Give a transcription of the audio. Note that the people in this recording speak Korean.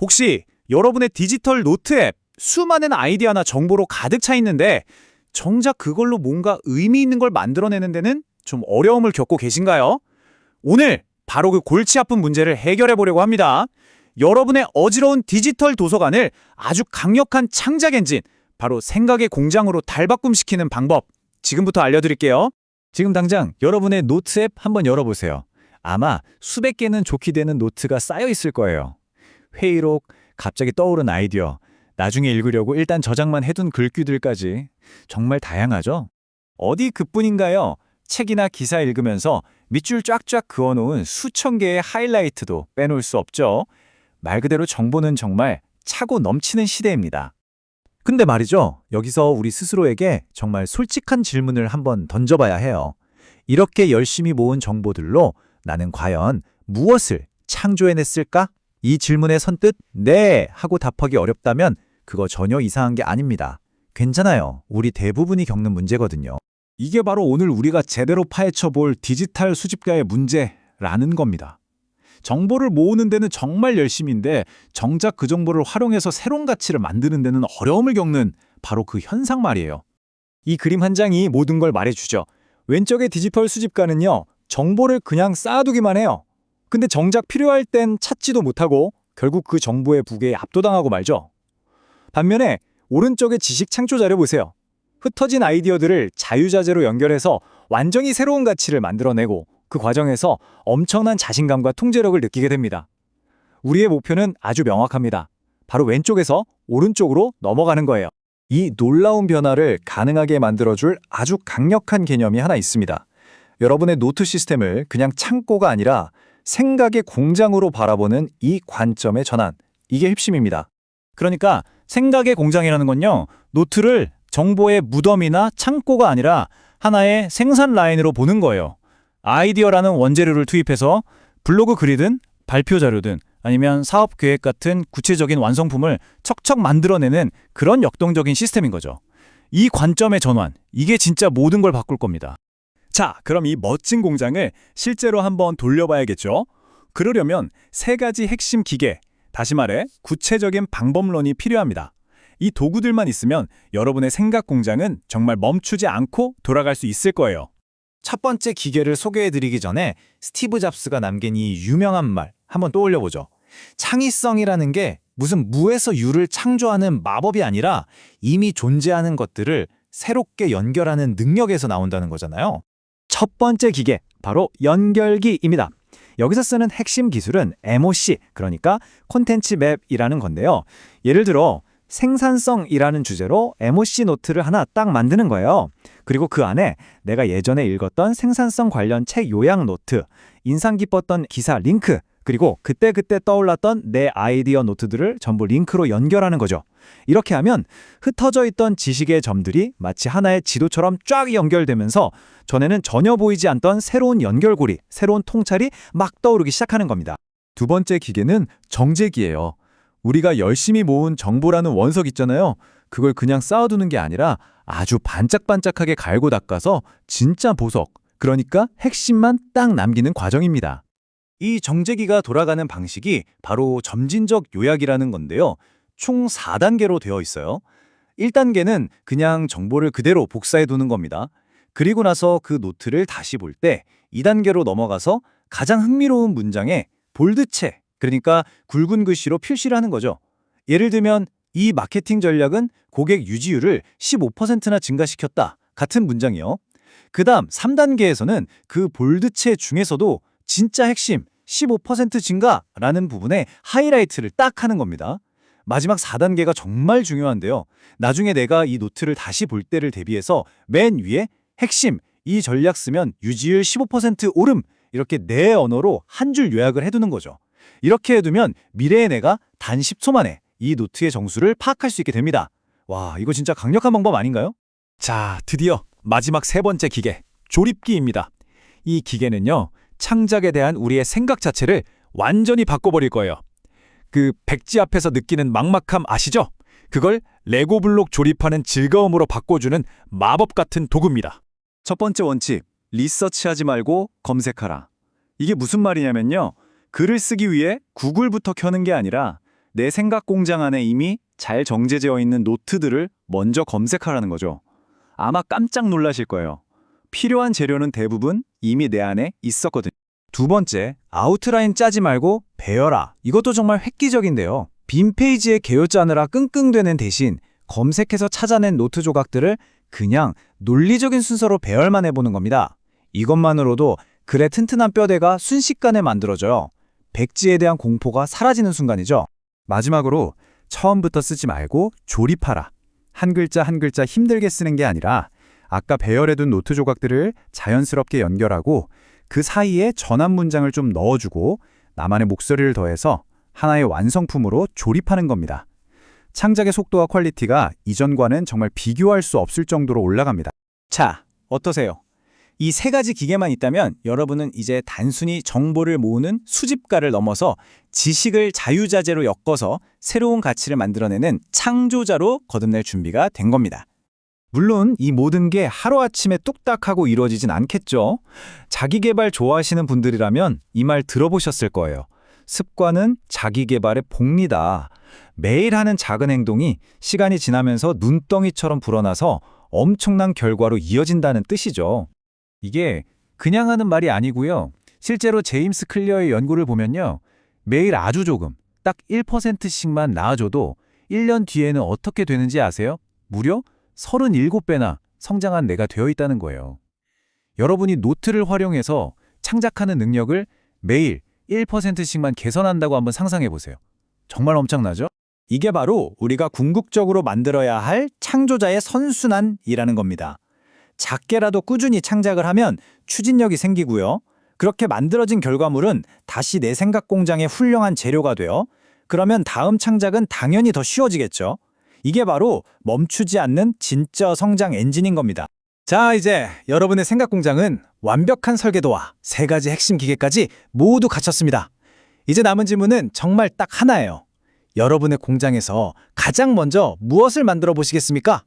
혹시 여러분의 디지털 노트 앱 수많은 아이디어나 정보로 가득 차 있는데 정작 그걸로 뭔가 의미 있는 걸 만들어내는 데는 좀 어려움을 겪고 계신가요? 오늘 바로 그 골치 아픈 문제를 해결해 보려고 합니다. 여러분의 어지러운 디지털 도서관을 아주 강력한 창작 엔진, 바로 생각의 공장으로 달바꿈시키는 방법 지금부터 알려드릴게요. 지금 당장 여러분의 노트 앱 한번 열어보세요. 아마 수백 개는 좋게 되는 노트가 쌓여 있을 거예요. 회의록, 갑자기 떠오른 아이디어, 나중에 읽으려고 일단 저장만 해둔 글귀들까지 정말 다양하죠? 어디 그뿐인가요? 책이나 기사 읽으면서 밑줄 쫙쫙 그어놓은 수천 개의 하이라이트도 빼놓을 수 없죠. 말 그대로 정보는 정말 차고 넘치는 시대입니다. 근데 말이죠. 여기서 우리 스스로에게 정말 솔직한 질문을 한번 던져봐야 해요. 이렇게 열심히 모은 정보들로 나는 과연 무엇을 창조해냈을까? 이 질문에 선뜻 네 하고 답하기 어렵다면 그거 전혀 이상한 게 아닙니다. 괜찮아요. 우리 대부분이 겪는 문제거든요. 이게 바로 오늘 우리가 제대로 파헤쳐 볼 디지털 수집가의 문제라는 겁니다. 정보를 모으는 데는 정말 열심인데 정작 그 정보를 활용해서 새로운 가치를 만드는 데는 어려움을 겪는 바로 그 현상 말이에요. 이 그림 한 장이 모든 걸 말해주죠. 왼쪽의 디지털 수집가는요, 정보를 그냥 쌓아두기만 해요. 근데 정작 필요할 땐 찾지도 못하고 결국 그 정보의 부계에 압도당하고 말죠. 반면에 오른쪽의 지식 창조 자료 보세요. 흩어진 아이디어들을 자유자재로 연결해서 완전히 새로운 가치를 만들어내고 그 과정에서 엄청난 자신감과 통제력을 느끼게 됩니다. 우리의 목표는 아주 명확합니다. 바로 왼쪽에서 오른쪽으로 넘어가는 거예요. 이 놀라운 변화를 가능하게 만들어줄 아주 강력한 개념이 하나 있습니다. 여러분의 노트 시스템을 그냥 창고가 아니라 생각의 공장으로 바라보는 이 관점의 전환. 이게 핵심입니다. 그러니까 생각의 공장이라는 건요. 노트를 정보의 무덤이나 창고가 아니라 하나의 생산 라인으로 보는 거예요. 아이디어라는 원재료를 투입해서 블로그 글이든 발표 자료든 아니면 사업 계획 같은 구체적인 완성품을 척척 만들어내는 그런 역동적인 시스템인 거죠. 이 관점의 전환, 이게 진짜 모든 걸 바꿀 겁니다. 자, 그럼 이 멋진 공장을 실제로 한번 돌려봐야겠죠? 그러려면 세 가지 핵심 기계, 다시 말해 구체적인 방법론이 필요합니다. 이 도구들만 있으면 여러분의 생각 공장은 정말 멈추지 않고 돌아갈 수 있을 거예요. 첫 번째 기계를 소개해드리기 전에 스티브 잡스가 남긴 이 유명한 말 한번 떠올려보죠. 창의성이라는 게 무슨 무에서 유를 창조하는 마법이 아니라 이미 존재하는 것들을 새롭게 연결하는 능력에서 나온다는 거잖아요. 첫 번째 기계, 바로 연결기입니다. 여기서 쓰는 핵심 기술은 MOC, 그러니까 콘텐츠 맵이라는 건데요. 예를 들어 생산성이라는 주제로 MOC 노트를 하나 딱 만드는 거예요. 그리고 그 안에 내가 예전에 읽었던 생산성 관련 책 요약 노트, 인상 깊었던 기사 링크, 그리고 그때그때 떠올랐던 내 아이디어 노트들을 전부 링크로 연결하는 거죠. 이렇게 하면 흩어져 있던 지식의 점들이 마치 하나의 지도처럼 쫙 연결되면서 전에는 전혀 보이지 않던 새로운 연결고리, 새로운 통찰이 막 떠오르기 시작하는 겁니다. 두 번째 기계는 정제기예요. 우리가 열심히 모은 정보라는 원석 있잖아요. 그걸 그냥 쌓아두는 게 아니라 아주 반짝반짝하게 갈고 닦아서 진짜 보석, 그러니까 핵심만 딱 남기는 과정입니다. 이 정제기가 돌아가는 방식이 바로 점진적 요약이라는 건데요. 총 4단계로 되어 있어요. 1단계는 그냥 정보를 그대로 복사해 두는 겁니다. 그리고 나서 그 노트를 다시 볼 때 2단계로 넘어가서 가장 흥미로운 문장에 볼드체, 그러니까 굵은 글씨로 표시를 하는 거죠. 예를 들면 이 마케팅 전략은 고객 유지율을 15%나 증가시켰다 같은 문장이요. 그 다음 3단계에서는 그 볼드체 중에서도 진짜 핵심 15% 증가라는 부분에 하이라이트를 딱 하는 겁니다. 마지막 4단계가 정말 중요한데요. 나중에 내가 이 노트를 다시 볼 때를 대비해서 맨 위에 핵심, 이 전략 쓰면 유지율 15% 오름 이렇게 내 언어로 한 줄 요약을 해두는 거죠. 이렇게 해두면 미래의 내가 단 10초 만에 이 노트의 정수를 파악할 수 있게 됩니다. 와, 이거 진짜 강력한 방법 아닌가요? 자, 드디어 마지막 세 번째 기계, 조립기입니다. 이 기계는요, 창작에 대한 우리의 생각 자체를 완전히 바꿔버릴 거예요. 그 백지 앞에서 느끼는 막막함 아시죠? 그걸 레고 블록 조립하는 즐거움으로 바꿔주는 마법 같은 도구입니다. 첫 번째 원칙, 리서치하지 말고 검색하라. 이게 무슨 말이냐면요. 글을 쓰기 위해 구글부터 켜는 게 아니라 내 생각 공장 안에 이미 잘 정제되어 있는 노트들을 먼저 검색하라는 거죠. 아마 깜짝 놀라실 거예요. 필요한 재료는 대부분 이미 내 안에 있었거든요. 두 번째, 아웃라인 짜지 말고 배열아. 이것도 정말 획기적인데요. 빈 페이지에 개요 짜느라 끙끙대는 대신 검색해서 찾아낸 노트 조각들을 그냥 논리적인 순서로 배열만 해보는 겁니다. 이것만으로도 글의 튼튼한 뼈대가 순식간에 만들어져요. 백지에 대한 공포가 사라지는 순간이죠. 마지막으로 처음부터 쓰지 말고 조립하라. 한 글자 한 글자 힘들게 쓰는 게 아니라 아까 배열해둔 노트 조각들을 자연스럽게 연결하고 그 사이에 전환 문장을 좀 넣어주고 나만의 목소리를 더해서 하나의 완성품으로 조립하는 겁니다. 창작의 속도와 퀄리티가 이전과는 정말 비교할 수 없을 정도로 올라갑니다. 자, 어떠세요? 이 세 가지 기계만 있다면 여러분은 이제 단순히 정보를 모으는 수집가를 넘어서 지식을 자유자재로 엮어서 새로운 가치를 만들어내는 창조자로 거듭날 준비가 된 겁니다. 물론 이 모든 게 하루아침에 뚝딱하고 이루어지진 않겠죠. 자기개발 좋아하시는 분들이라면 이 말 들어보셨을 거예요. 습관은 자기개발의 복리다. 매일 하는 작은 행동이 시간이 지나면서 눈덩이처럼 불어나서 엄청난 결과로 이어진다는 뜻이죠. 이게 그냥 하는 말이 아니고요. 실제로 제임스 클리어의 연구를 보면요. 매일 아주 조금, 딱 1%씩만 나아져도 1년 뒤에는 어떻게 되는지 아세요? 무려 37배나 성장한 내가 되어 있다는 거예요. 여러분이 노트를 활용해서 창작하는 능력을 매일 1%씩만 개선한다고 한번 상상해 보세요. 정말 엄청나죠? 이게 바로 우리가 궁극적으로 만들어야 할 창조자의 선순환이라는 겁니다. 작게라도 꾸준히 창작을 하면 추진력이 생기고요. 그렇게 만들어진 결과물은 다시 내 생각 공장의 훌륭한 재료가 되어 그러면 다음 창작은 당연히 더 쉬워지겠죠. 이게 바로 멈추지 않는 진짜 성장 엔진인 겁니다. 자, 이제 여러분의 생각 공장은 완벽한 설계도와 세 가지 핵심 기계까지 모두 갖췄습니다. 이제 남은 질문은 정말 딱 하나예요. 여러분의 공장에서 가장 먼저 무엇을 만들어 보시겠습니까?